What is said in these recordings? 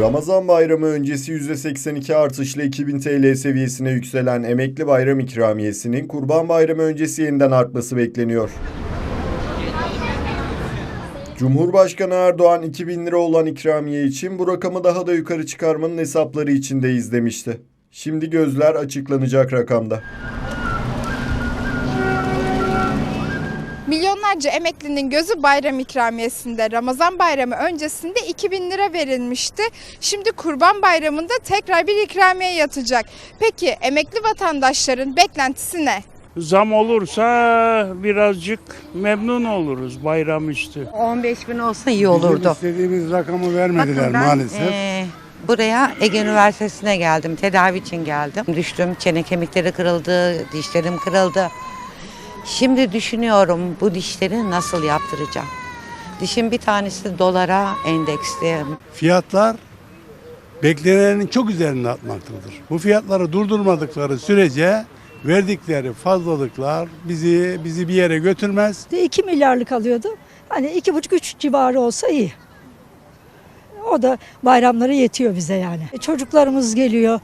Ramazan bayramı öncesi %82 artışla 2000 TL seviyesine yükselen emekli bayram ikramiyesinin Kurban Bayramı öncesi yeniden artması bekleniyor. Cumhurbaşkanı Erdoğan 2000 lira olan ikramiye için bu rakamı daha da yukarı çıkarmanın hesapları içindeyiz demişti. Şimdi gözler açıklanacak rakamda. Milyonlarca emeklinin gözü bayram ikramiyesinde. Ramazan bayramı öncesinde 2000 lira verilmişti. Şimdi kurban bayramında tekrar bir ikramiye yatacak. Peki emekli vatandaşların beklentisi ne? Zam olursa birazcık memnun oluruz bayram üstü. 15 bin olsa iyi olurdu. Bizim istediğimiz rakamı vermediler Bakın ben, maalesef. eee, buraya Ege Üniversitesi'ne geldim. Tedavi için geldim. Düştüm. Çene kemikleri kırıldı. Dişlerim kırıldı. Şimdi düşünüyorum bu dişleri nasıl yaptıracağım. Dişim bir tanesi dolara endeksli. Fiyatlar beklenenin çok üzerinde atmaktadır. Bu fiyatları durdurmadıkları sürece verdikleri fazlalıklar bizi bizi bir yere götürmez. 2 milyarlık alıyordu. Hani iki buçuk üç civarı olsa iyi. O da bayramları yetiyor bize yani. E, Çocuklarımız geliyor,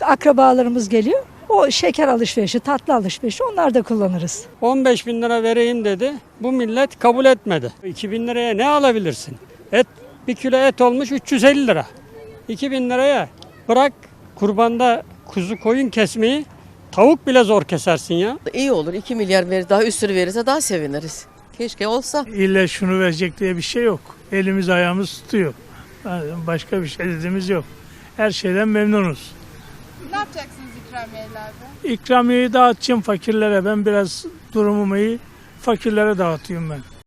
akrabalarımız geliyor. O şeker alışverişi, tatlı alışverişi onlar da kullanırız. 15 bin lira vereyim dedi. Bu millet kabul etmedi. 2 bin liraya ne alabilirsin? Et, bir kilo et olmuş 350 lira. 2 bin liraya bırak kurbanda kuzu koyun kesmeyi tavuk bile zor kesersin ya. İyi olur 2 milyar verir daha üstünü verirse daha seviniriz. Keşke olsa. İlle şunu verecek diye bir şey yok. Elimiz ayağımız tutuyor. Başka bir şey dediğimiz yok. Her şeyden memnunuz. Ne yapacaksınız ikramiyelerde? İkramiyeyi dağıtacağım fakirlere. Ben biraz durumum iyi. Fakirlere dağıtıyorum ben.